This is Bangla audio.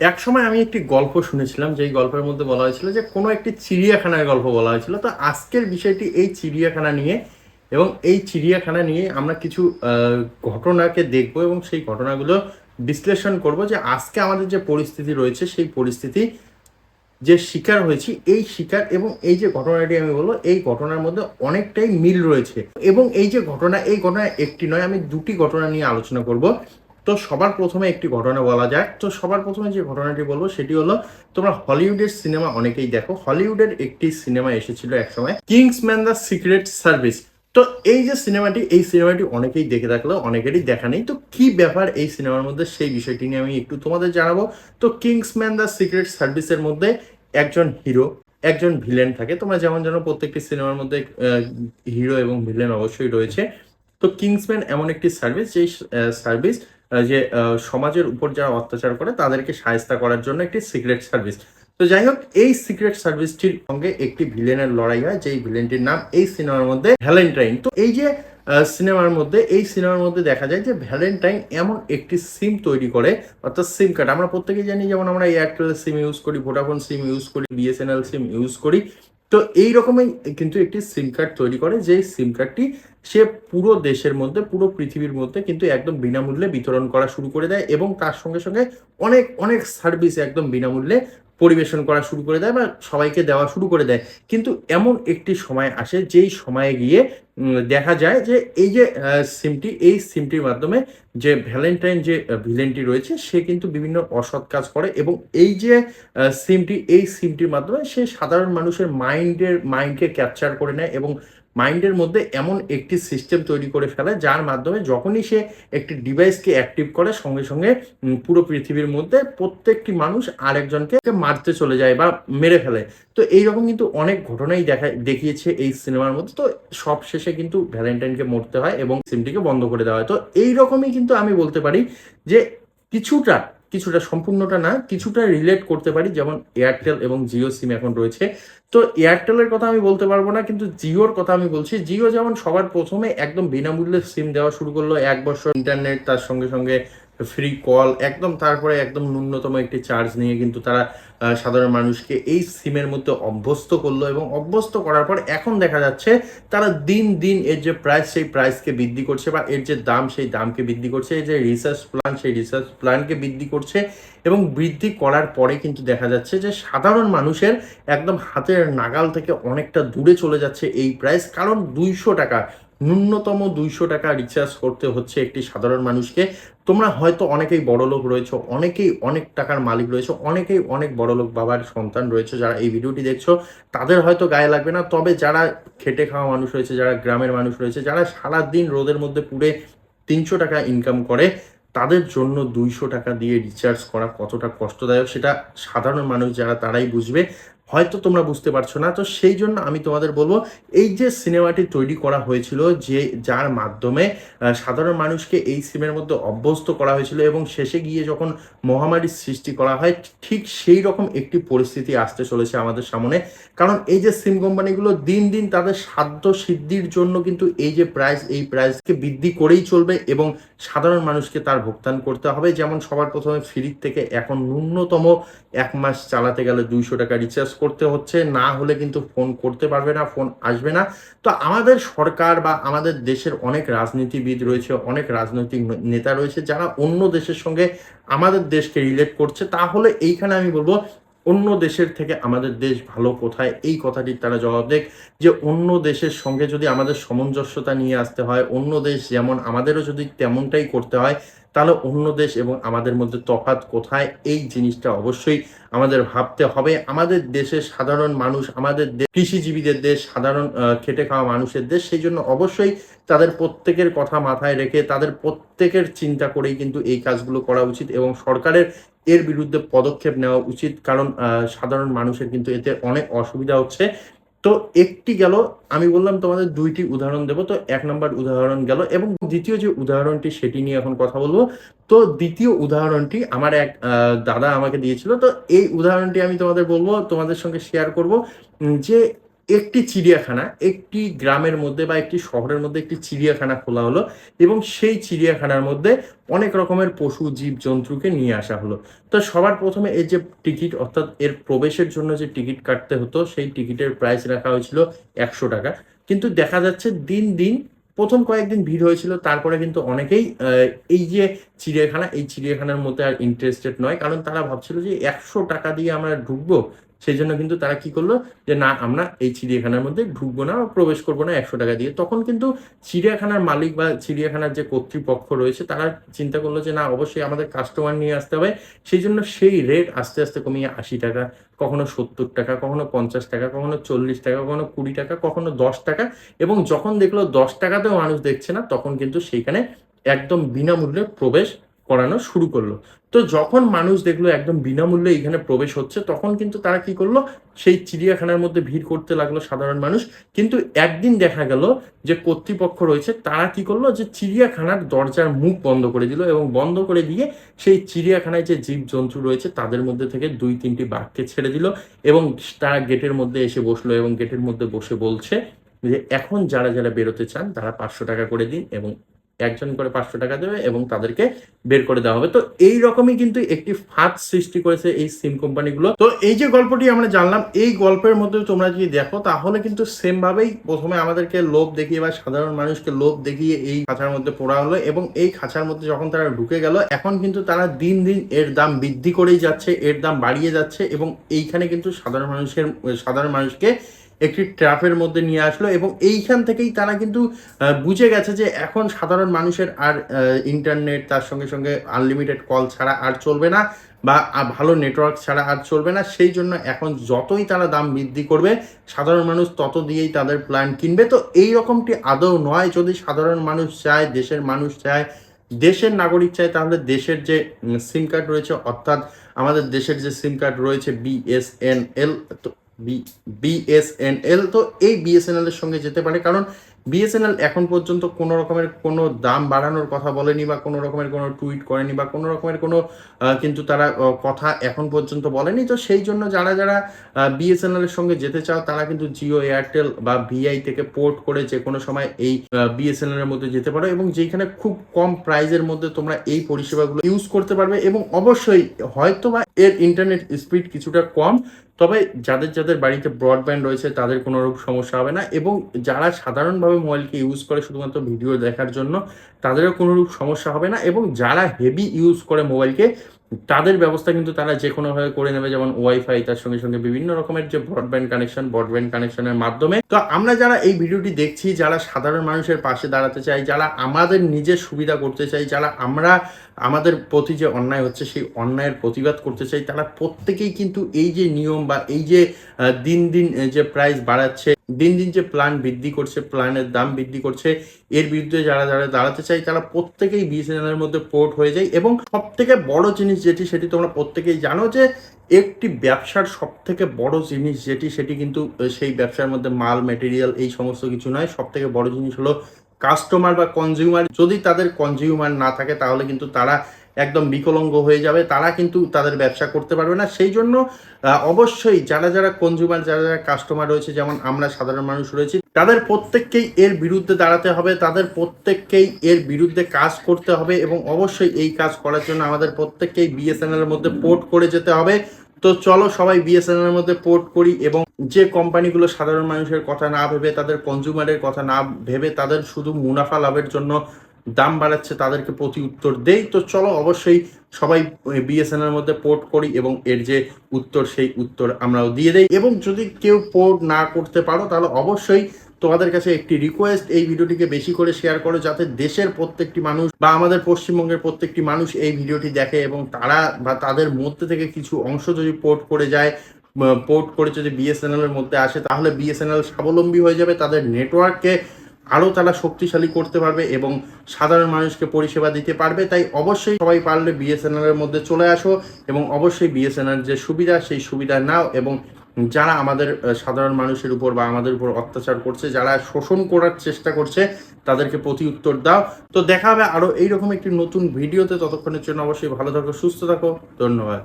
এক সময় আমি একটি গল্প শুনেছিলাম, যেই গল্পের মধ্যে বলা হয়েছিল যে কোনো একটি চিড়িয়াখানার গল্প বলা হয়েছিল। তো আজকের বিষয়টি এই চিড়িয়াখানা নিয়ে এবং এই চিড়িয়াখানা নিয়ে আমরা কিছু ঘটনাকে দেখব এবং সেই ঘটনাগুলো বিশ্লেষণ করব যে আজকে আমাদের যে পরিস্থিতি রয়েছে, সেই পরিস্থিতি যে শিকার হয়েছি, এই শিকার এবং এই যে ঘটনাটি আমি বলব, এই ঘটনার মধ্যে অনেকটাই মিল রয়েছে। এবং এই যে ঘটনা, এই ঘটনা একটি নয়, আমি দুটি ঘটনা নিয়ে আলোচনা করব। তো সবার প্রথমে একটি ঘটনা বলা যায়। তো সবার প্রথমে যে ঘটনাটি বলব, সেটি হলো, তোমরা হলিউডের সিনেমা অনেকেই দেখো। হলিউডের একটি সিনেমা এসেছিল একসময়, কিংসম্যান দ্য সিক্রেট সার্ভিস। তো এই যে সিনেমাটি, এই সিনেমাটি অনেকেই দেখে থাকলেও অনেকেরই দেখা নেই। তো কি ব্যাপার এই সিনেমার মধ্যে সেই বিষয়টি নিয়ে আমি একটু তোমাদের জানাব? তো কিংসম্যান দ্য সিক্রেট সার্ভিসের মধ্যে একজন হিরো, একজন ভিলেন থাকে। তোমরা যেমন জানো, প্রত্যেকটি সিনেমার মধ্যে হিরো এবং ভিলেন অবশ্যই রয়েছে। তো কিংসম্যান এমন একটি সার্ভিস, যেই সার্ভিস যে সমাজের উপর যারা অত্যাচার করে, তাদেরকে সাহায্য করার জন্য একটি সিক্রেট সার্ভিস তো যাই হোক, এই সিক্রেট সার্ভিসটির সঙ্গে একটি ভিলেনের লড়াই হয়, যেই ভিলেনটির নাম এই সিনেমার মধ্যে ভ্যালেন্টাইন তো এই যে সিনেমার মধ্যে, এই সিনেমার মধ্যে দেখা যায় যে ভ্যালেন্টাইন এমন একটি সিম তৈরি করে, অর্থাৎ সিম কার্ড আমরা প্রত্যেকেই জানি, যেমন আমরা এয়ারটেল সিম ইউজ করি ভোডাফোন সিম ইউজ করি বিএসএনএল সিম ইউজ করি। তো এই রকমই কিন্তু একটি সিম কার্ড তৈরি করে, যেই সিম কার্ডটি সে পুরো দেশের মধ্যে, পুরো পৃথিবীর মধ্যে কিন্তু একদম বিনামূল্যে বিতরণ করা শুরু করে দেয় এবং তার সঙ্গে সঙ্গে অনেক অনেক সার্ভিস একদম বিনামূল্যে পরিবেশন করা শুরু করে দেয় বা সবাইকে দেওয়া শুরু করে দেয়। কিন্তু এমন একটি সময় আসে যেই সময়ে গিয়ে দেখা যায় যে এই যে সিমটি এই সিমটির মাধ্যমে যে ভ্যালেন্টাইন যে ভিলেনটি রয়েছে, সে কিন্তু বিভিন্ন অসৎ কাজ করে এবং এই যে সিমটি এই সিমটির মাধ্যমে সে সাধারণ মানুষের মাইন্ডের মাইন্ডকে ক্যাপচার করে নেয় এবং মাইন্ডের মধ্যে এমন একটি সিস্টেম তৈরি করে ফেলে, যার মাধ্যমে যখনই সে একটি ডিভাইসকে অ্যাক্টিভ করে, সঙ্গে সঙ্গে পুরো পৃথিবীর মধ্যে প্রত্যেকটি মানুষ আরেকজনকে মারতে চলে যায় বা মেরে ফেলে। তো এইরকম কিন্তু অনেক ঘটনাই দেখা, দেখিয়েছে এই সিনেমার মধ্যে। তো সব শেষে কিন্তু ভ্যালেন্টাইনকে মরতে হয় এবং সিমটিকে বন্ধ করে দেওয়া হয়। তো এইরকমই কিন্তু আমি বলতে পারি যে কিছুটা কিছুটা সম্পূর্ণটা না, কিছুটা রিলেট করতে পারি, যেমন এয়ারটেল এবং জিও সিম এখন রয়েছে। তো এয়ারটেলের কথা আমি বলতে পারব না, কিন্তু জিওর কথা আমি বলছি। জিও যেমন সবার প্রথমে একদম বিনামূল্যে সিম দেওয়া শুরু করল, এক বছর ইন্টারনেট তার সঙ্গে সঙ্গে ফ্রি কল একদম তারপরে একদম ন্যূনতম একটি চার্জ নিয়ে কিন্তু তারা সাধারণ মানুষকে এই সিমের মধ্যে অভ্যস্ত করল এবং অভ্যস্ত করার পর এখন দেখা যাচ্ছে তারা দিন দিন এর যে প্রাইস সেই প্রাইসকে বৃদ্ধি করছে বা এর যে দাম, সেই দামকে বৃদ্ধি করছে, এর যে রিসার্চ প্ল্যান সেই রিসার্চ প্ল্যানকে বৃদ্ধি করছে এবং বৃদ্ধি করার পরে কিন্তু দেখা যাচ্ছে যে সাধারণ মানুষের একদম হাতের নাগাল থেকে অনেকটা দূরে চলে যাচ্ছে এই প্রাইস কারণ দুইশো টাকা ন্যূনতম দুইশো টাকা রিচার্জ করতে হচ্ছে একটি সাধারণ মানুষকে। তোমরা হয়তো অনেকেই বড় লোক রয়েছে, অনেকেই অনেক টাকার মালিক রয়েছে, অনেকেই অনেক বড় লোক বাবার সন্তান রয়েছে যারা এই ভিডিওটি দেখছ। তাদের হয়তো গায়ে লাগবে না, তবে যারা খেটে খাওয়া মানুষ রয়েছে, যারা গ্রামের মানুষ রয়েছে, যারা সারাদিন রোদের মধ্যে পুড়ে তিনশো টাকা ইনকাম করে, তাদের জন্য দুইশো টাকা দিয়ে রিচার্জ করা কতটা কষ্টদায়ক সেটা সাধারণ মানুষ যারা তারাই বুঝবে। হয়তো তোমরা বুঝতে পারছ না। তো সেই জন্য আমি তোমাদের বলব, এই যে সিনেমাটি তৈরি করা হয়েছিল, যে যার মাধ্যমে সাধারণ মানুষকে এই সিমের মধ্যে অভ্যস্ত করা হয়েছিল এবং শেষে গিয়ে যখন মহামারীর সৃষ্টি করা হয়, ঠিক সেই রকম একটি পরিস্থিতি আসতে চলেছে আমাদের সামনে। কারণ এই যে সিম কোম্পানিগুলো দিন দিন তাদের সাধ্য সিদ্ধির জন্য কিন্তু এই যে প্রাইস এই প্রাইসকে বৃদ্ধি করেই চলবে এবং সাধারণ মানুষকে তার ভুগতান করতে হবে। যেমন সবার প্রথমে ফ্রির থেকে এখন ন্যূনতম এক মাস চালাতে গেলে দুইশো টাকা রিচার্জ করতে হচ্ছে, না হলে কিন্তু ফোন করতে পারবে না, ফোন আসবে না। তো আমাদের সরকার বা আমাদের দেশের অনেক রাজনীতিবিদ রয়েছে, অনেক রাজনৈতিক নেতা রয়েছে যারা অন্য দেশের সঙ্গে আমাদের দেশকে রিলেট করছে। তাহলে এইখানে আমি বলব অন্য দেশের থেকে আমাদের দেশ ভালো কোথায়? এই কথাটির তারা জবাব দেখ যে অন্য দেশের সঙ্গে যদি আমাদের সামঞ্জস্যতা নিয়ে আসতে হয়, অন্য দেশ যেমন আমাদেরও যদি তেমনটাই করতে হয়, তাহলে অন্য দেশ এবং আমাদের মধ্যে তফাৎ কোথায়? এই জিনিসটা অবশ্যই আমাদের ভাবতে হবে। আমাদের দেশের সাধারণ মানুষ, আমাদের কৃষিজীবীদের দেশ, সাধারণ খেটে খাওয়া মানুষের দেশ, সেই জন্য অবশ্যই তাদের প্রত্যেকের কথা মাথায় রেখে তাদের প্রত্যেকের চিন্তা করেই কিন্তু এই কাজগুলো করা উচিত এবং সরকারের এর বিরুদ্ধে পদক্ষেপ নেওয়া উচিত, কারণ সাধারণ মানুষের কিন্তু এতে অনেক অসুবিধা হচ্ছে। তো একটি গেল, আমি বললাম তোমাদের দুইটি উদাহরণ দেবো, তো এক নম্বর উদাহরণ গেল এবং দ্বিতীয় যে উদাহরণটি সেটি নিয়ে এখন কথা বলব। তো দ্বিতীয় উদাহরণটি আমার এক দাদা আমাকে দিয়েছিল, তো এই উদাহরণটি আমি তোমাদের বলব, তোমাদের সঙ্গে শেয়ার করব যে একটি চিড়িয়াখানা, একটি গ্রামের মধ্যে বা একটি শহরের মধ্যে একটি চিড়িয়াখানা খোলা হলো এবং সেই চিড়িয়াখানার মধ্যে অনেক রকমের পশু, জীব, জন্তুকে নিয়ে আসা হলো। তো সবার প্রথমে এই যে টিকিট, অর্থাৎ এর প্রবেশের জন্য যে টিকিট কাটতে হতো, সেই টিকিটের প্রাইস রাখা হয়েছিল একশো টাকা। কিন্তু দেখা যাচ্ছে দিন দিন, প্রথম কয়েকদিন ভিড় হয়েছিল, তারপরে কিন্তু অনেকেই এই যে চিড়িয়াখানা, এই চিড়িয়াখানার মধ্যে আর ইন্টারেস্টেড নয়। কারণ তারা ভাবছিল যে একশো টাকা দিয়ে আমরা ঢুকবো সেই জন্য কিন্তু তারা কি করল যে, না, আমরা এই চিড়িয়াখানার মধ্যে ঢুকবো না, প্রবেশ করব না একশো টাকা দিয়ে। তখন কিন্তু চিড়িয়াখানার মালিক বা চিড়িয়াখানার যে কর্তৃপক্ষ রয়েছে, তারা চিন্তা করল যে, না, অবশ্যই আমাদের কাস্টমার নিয়ে আসতে হবে। সেই জন্য সেই রেট আস্তে আস্তে কমিয়ে আশি টাকা, কখনো সত্তর টাকা, কখনো পঞ্চাশ টাকা, কখনো চল্লিশ টাকা, কখনো কুড়ি টাকা, কখনো দশ টাকা এবং যখন দেখল দশ টাকাতেও মানুষ দেখছে না, তখন কিন্তু সেইখানে একদম বিনামূল্যে প্রবেশ করানো শুরু করল। তো যখন মানুষ দেখল একদম বিনামূল্যে এখানে প্রবেশ হচ্ছে, তখন কিন্তু তারা কি করল? সেই চিড়িয়াখানার মধ্যে ভিড় করতে লাগল সাধারণ মানুষ। কিন্তু একদিন দেখা গেল যে কর্তৃপক্ষ রয়েছে, তারা কি করল? যে চিড়িয়াখানার দরজার মুখ বন্ধ করে দিল এবং বন্ধ করে দিয়ে সেই চিড়িয়াখানায় যে জীব জন্তু রয়েছে, তাদের মধ্যে থেকে দুই তিনটি বাঘকে ছেড়ে দিল এবং তারা গেটের মধ্যে এসে বসল এবং গেটের মধ্যে বসে বলছে যে, এখন যারা যারা বেরোতে চান, তারা পাঁচশো টাকা করে দিন এবং একজন করে পাঁচশো টাকা দেবে এবং তাদেরকে বের করে দেওয়া হবে। তো এই রকমই কিন্তু একটি ফাঁদ সৃষ্টি করেছে এই সিম কোম্পানিগুলো। তো এই যে গল্পটি আমরা জানলাম, এই গল্পের মধ্যে তোমরা যদি দেখো, তাহলে কিন্তু সেম ভাবেই প্রথমে আমাদেরকে লোভ দেখিয়ে বা সাধারণ মানুষকে লোভ দেখিয়ে এই খাঁচার মধ্যে পড়া হলো এবং এই খাঁচার মধ্যে যখন তারা ঢুকে গেল, এখন কিন্তু তারা দিন দিন এর দাম বৃদ্ধি করেই যাচ্ছে, এর দাম বাড়িয়ে যাচ্ছে এবং এইখানে কিন্তু সাধারণ মানুষের, সাধারণ মানুষকে একটি ট্র্যাপের মধ্যে নিয়ে আসলো এবং এইখান থেকেই তারা কিন্তু বুঝে গেছে যে এখন সাধারণ মানুষের আর ইন্টারনেট তার সঙ্গে সঙ্গে আনলিমিটেড কল ছাড়া আর চলবে না বা ভালো নেটওয়ার্ক ছাড়া আর চলবে না। সেই জন্য এখন যতই তারা দাম বৃদ্ধি করবে, সাধারণ মানুষ তত দিয়েই তাদের প্ল্যান কিনবে। তো এই রকমটি আদৌ নয়। যদি সাধারণ মানুষ চায়, দেশের মানুষ চায়, দেশের নাগরিক চায়, তাহলে দেশের যে সিম কার্ড রয়েছে, অর্থাৎ আমাদের দেশের যে সিম কার্ড রয়েছে বিএসএনএল তো বি বিএসএনএল তো এই বিএসএনএল এর সঙ্গে যেতে পারে। কারণ বিএসএনএল এখন পর্যন্ত কোনো রকমের কোনো দাম বাড়ানোর কথা বলেনি বা কোনো রকমের কোনো টুইট করেনি বা কোনো রকমের কোনো কিন্তু তারা কথা এখন পর্যন্ত বলেনি। তো সেই জন্য যারা যারা বিএসএনএল এর সঙ্গে যেতে চাও, তারা কিন্তু জিও এয়ারটেল বা ভিআই থেকে পোর্ট করে যে কোনো সময় এই বিএসএনএল এর মধ্যে যেতে পারো এবং যেখানে খুব কম প্রাইজের মধ্যে তোমরা এই পরিষেবাগুলো ইউজ করতে পারবে এবং অবশ্যই হয়তো বা এর ইন্টারনেট স্পিড কিছুটা কম। তবে যাদের যাদের বাড়িতে ব্রডব্যান্ড রয়েছে, তাদের কোনো রূপ সমস্যা হবে না এবং যারা সাধারণভাবে মোবাইলকে ইউজ করে শুধুমাত্র ভিডিও দেখার জন্য, তাদেরও কোনো রূপ সমস্যা হবে না এবং যারা হেভি ইউজ করে মোবাইলকে তাদের ব্যবস্থা কিন্তু তারা যে কোনোভাবে করে নেবে, যেমন ওয়াইফাই তার সঙ্গে সঙ্গে বিভিন্ন রকমের যে ব্রডব্যান্ড কানেকশন ব্রডব্যান্ড কানেকশনের মাধ্যমে। তো আমরা যারা এই ভিডিওটি দেখছি, যারা সাধারণ মানুষের পাশে দাঁড়াতে চাই, যারা আমাদের নিজের সুবিধা করতে চাই, যারা আমরা, আমাদের প্রতি যে অন্যায় হচ্ছে, সেই অন্যায়ের প্রতিবাদ করতে চাই, তারা প্রত্যেকেই কিন্তু এই যে নিয়ম বা এই যে দিন দিন যে প্রাইস বাড়াচ্ছে দিন দিন যে প্ল্যান বৃদ্ধি করছে প্ল্যানের দাম বৃদ্ধি করছে, এর বিরুদ্ধে যারা যারা দাঁড়াতে চাই তারা প্রত্যেকেই বিএসএনএল এর মধ্যে পোর্ট হয়ে যায় এবং সব থেকে বড় জিনিস যেটি, সেটি তোমরা প্রত্যেকেই জানো যে, একটি ব্যবসার সব থেকে বড় জিনিস যেটি, সেটি কিন্তু সেই ব্যবসার মধ্যে মাল মেটেরিয়াল এই সমস্ত কিছু নয়। সব থেকে বড় জিনিস হলো কাস্টমার বা কনজিউমার যদি তাদের কনজিউমার না থাকে, তাহলে কিন্তু তারা একদম বিকলঙ্গ হয়ে যাবে, তারা কিন্তু তাদের ব্যবসা করতে পারবে না। সেই জন্য অবশ্যই যারা যারা কনজিউমার যারা যারা কাস্টমার রয়েছে, যেমন আমরা সাধারণ মানুষ রয়েছি, তাদের প্রত্যেককেই এর বিরুদ্ধে দাঁড়াতে হবে, তাদের প্রত্যেককেই এর বিরুদ্ধে কাজ করতে হবে এবং অবশ্যই এই কাজ করার জন্য আমাদের প্রত্যেককেই বিএসএনএল এর মধ্যে পোর্ট করে যেতে হবে। তো চলো সবাই বিএসএনএল এর মধ্যে পোর্ট করি এবং যে কোম্পানিগুলো সাধারণ মানুষের কথা না ভেবে, তাদের কনজিউমারের কথা না ভেবে, তাদের শুধু মুনাফা লাভের জন্য দাম বাড়াচ্ছে, তাদেরকে প্রতি উত্তর দেই। তো চলো অবশ্যই সবাই বিএসএনএল মধ্যে পোর্ট করি এবং এর যে উত্তর, সেই উত্তর আমরাও দিয়ে দেই। এবং যদি কেউ পোর্ট না করতে পারো, তাহলে অবশ্যই তোমাদের কাছে একটি রিকোয়েস্ট এই ভিডিওটিকে বেশি করে শেয়ার করো যাতে দেশের প্রত্যেকটি মানুষ বা আমাদের পশ্চিমবঙ্গের প্রত্যেকটি মানুষ এই ভিডিওটি দেখে এবং তারা বা তাদের মধ্যে থেকে কিছু অংশ যদি পোর্ট করে যায় পোর্ট করে যদি বিএসএনএল এর মধ্যে আসে, তাহলে বিএসএনএল স্বাবলম্বী হয়ে যাবে। তাদের নেটওয়ার্ককে আরও তারা শক্তিশালী করতে পারবে এবং সাধারণ মানুষকে পরিষেবা দিতে পারবে। তাই অবশ্যই সবাই পারলে বিএসএনএলের মধ্যে চলে আসো এবং অবশ্যই বিএসএনএল যে সুবিধা, সেই সুবিধা নাও এবং যারা আমাদের সাধারণ মানুষের উপর বা আমাদের উপর অত্যাচার করছে, যারা শোষণ করার চেষ্টা করছে, তাদেরকে প্রতি উত্তর দাও। তো দেখা হবে আরও এইরকম একটি নতুন ভিডিওতে। ততক্ষণের জন্য অবশ্যই ভালো থাকো, সুস্থ থাকো। ধন্যবাদ।